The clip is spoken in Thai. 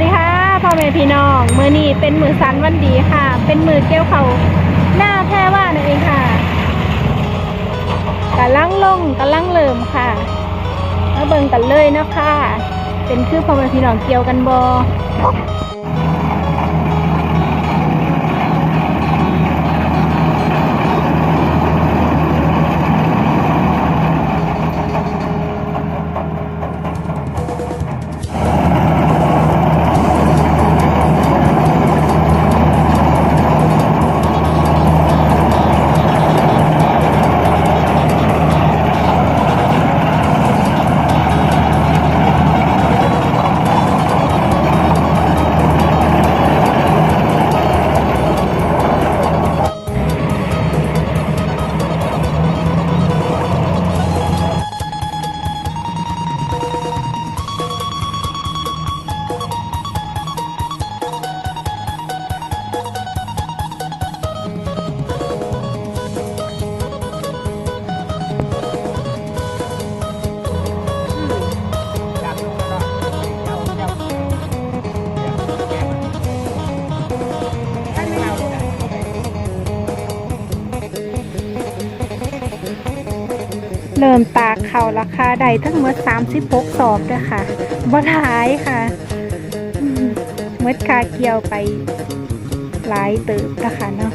ดีค่ะพ่อแม่พี่น้องมือนี้เป็นมือสันวันดีค่ะ เป็นมือเกี่ยวเขาหน้าแท่ว่านั่นเองค่ะกะลังลงกะลังเริ่มค่ะมาเบิ่งกันเลยเนาะคะเป็นคือพ่อแม่พี่น้องเกี่ยวกันบอ เริ่มตากเข่าราคาใดทั้งหมด36สอบด้วยค่ะบ่หลายค่ะเมื่อคาเกี่ยวไปหลายเติบนะคะเนาะ